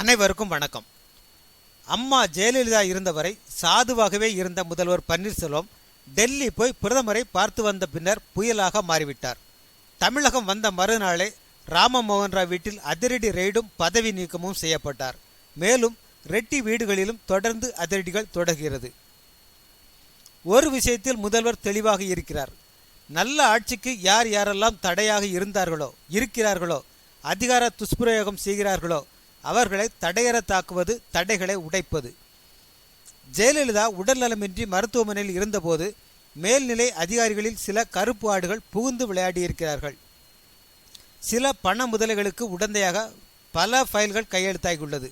அனைவருக்கும் வணக்கம். அம்மா ஜெயலலிதா இருந்தவரை சாதுவாகவே இருந்த முதல்வர் பன்னீர்செல்வம் டெல்லி போய் பிரதமரை பார்த்து வந்த பின்னர் புயலாக மாறிவிட்டார். தமிழகம் வந்த மறுநாளே ராமமோகன் ராவ் வீட்டில் அதிரடி ரெய்டும் பதவி நீக்கமும் செய்யப்பட்டார். மேலும் ரெட்டி வீடுகளிலும் தொடர்ந்து அதிரடிகள் தொடர்கிறது. ஒரு விஷயத்தில் முதல்வர் தெளிவாக இருக்கிறார். நல்ல ஆட்சிக்கு யார் யாரெல்லாம் தடையாக இருந்தார்களோ இருக்கிறார்களோ அதிகார துஷ்பிரயோகம் செய்கிறார்களோ அவர்களை தடையற தாக்குவது தடைகளை உடைப்பது. ஜெயலலிதா உடல்நலமின்றி மருத்துவமனையில் இருந்தபோது மேல்நிலை அதிகாரிகளில் சில கருப்பு ஆடுகள் புகுந்து விளையாடியிருக்கிறார்கள். சில பண முதலைகளுக்கு உடந்தையாக பல ஃபைல்கள் கையெழுத்தாகியுள்ளது.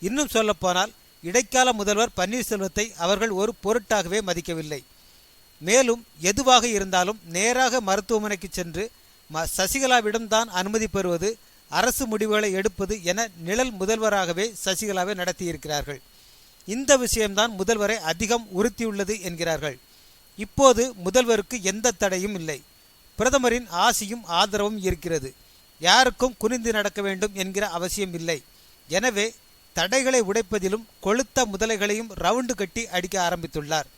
இன்னும் சொல்லப்போனால் இடைக்கால முதல்வர் பன்னீர்செல்வத்தை அவர்கள் ஒரு பொருட்டாகவே மதிக்கவில்லை. மேலும் எதுவாக இருந்தாலும் நேராக மருத்துவமனைக்கு சென்று ம சசிகலாவிடம் தான் அனுமதி பெறுவது அரசு முடிவுகளை எடுப்பது என நிழல் முதல்வராகவே சசிகலாவை நடத்தியிருக்கிறார்கள். இந்த விஷயம்தான் முதல்வரை அதிகம் உறுத்தியுள்ளது என்கிறார்கள். இப்போது முதல்வருக்கு எந்த தடையும் இல்லை. பிரதமரின் ஆசியும் ஆதரவும் இருக்கிறது. யாருக்கும் குனிந்து நடக்க வேண்டும் என்கிற அவசியம் இல்லை. எனவே தடைகளை உடைப்பதிலும் கொளுத்த முதலைகளையும் ரவுண்டு கட்டி அடிக்க ஆரம்பித்துள்ளார்.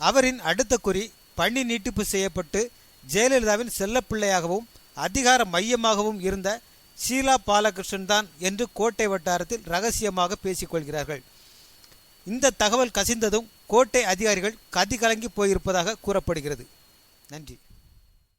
அவரின் அடுத்த குறி பணி நீட்டிப்பு செய்யப்பட்டு ஜெயலலிதாவின் செல்லப்பிள்ளையாகவும் அதிகார மையமாகவும் இருந்த ஷீலா பாலகிருஷ்ணன் தான் என்று கோட்டை வட்டாரத்தில் ரகசியமாக பேசிக்கொள்கிறார்கள். இந்த தகவல் கசிந்ததும் கோட்டை அதிகாரிகள் கதி கலங்கி போயிருப்பதாக கூறப்படுகிறது. நன்றி.